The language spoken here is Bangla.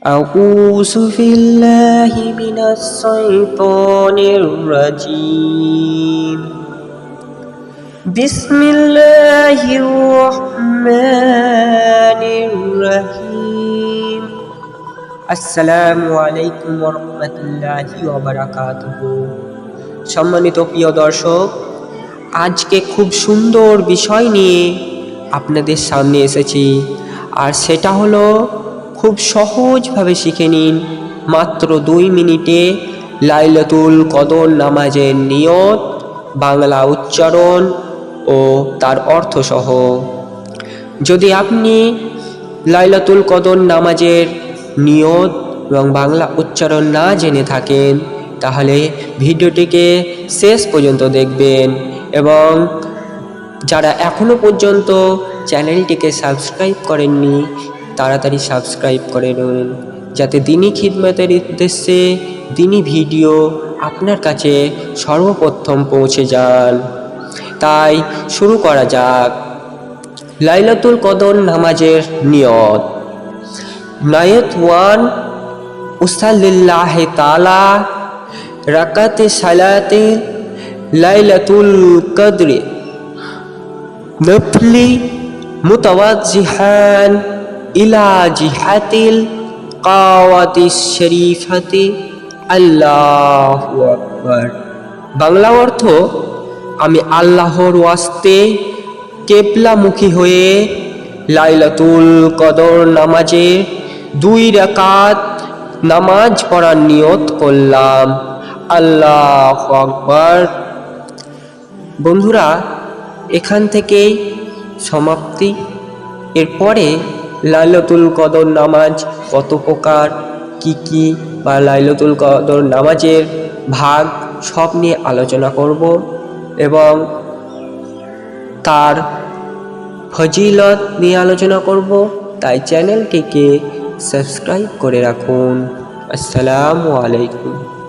أعوذ بالله من الشيطان الرجيم بسم الله الرحمن الرحيم আসসালামু আলাইকুম রহমতুল্লাহি ওবরাকাতুহ সম্মানিত প্রিয় দর্শক আজকে খুব সুন্দর বিষয় নিয়ে আপনাদের সামনে এসেছি আর সেটা হলো খুব সহজভাবে শিখে নিন। মাত্র দুই মিনিটে লাইলাতুল কদর নামাজের নিয়ত, বাংলা উচ্চারণ ও তার অর্থসহ। যদি আপনি লাইলাতুল কদর নামাজের নিয়ত এবং বাংলা উচ্চারণ না জেনে থাকেন, তাহলে ভিডিওটিকে শেষ পর্যন্ত দেখবেন এবং যারা এখনও পর্যন্ত চ্যানেলটিকে সাবস্ক্রাইব করেননি তাড়াতাড়ি সাবস্ক্রাইব করে নেবেন যাতে দিনই খিদমতের উদ্দেশ্যে দিনই ভিডিও আপনার কাছে সর্বপ্রথম পৌঁছে যান। তাই শুরু করা যাক। লাইলাতুল কদর নামাজের নিয়ত। নায়ত ওয়ান, উসাল্লিল্লাহ তালা রাকাতে সালাতে লাইলাতুল কদরে। নফলি মুতাওয়াজ্জিহান। ইলা জিহাতিল কাওয়াতিস শরীফাতে আল্লাহু বাংলা অর্থ, আমি আল্লাহর ওয়াস্তে কেবলামুখী হয়ে লাইলাতুল কদর নামাজে দুই রাকাত নামাজ পড়ার নিয়ত করলাম। আল্লাহ আকবার। বন্ধুরা, এখান থেকেই সমাপ্তি। এরপরে লাইলাতুল কদর নামাজ কত প্রকার? কি কি বা লাইলাতুল কদর নামাজের ভাগ? সব নিয়ে আলোচনা করব এবং তার ফজিলত নিয়ে আলোচনা করব। তাই চ্যানেলটিকে সাবস্ক্রাইব করে রাখুন। আসসালামু আলাইকুম।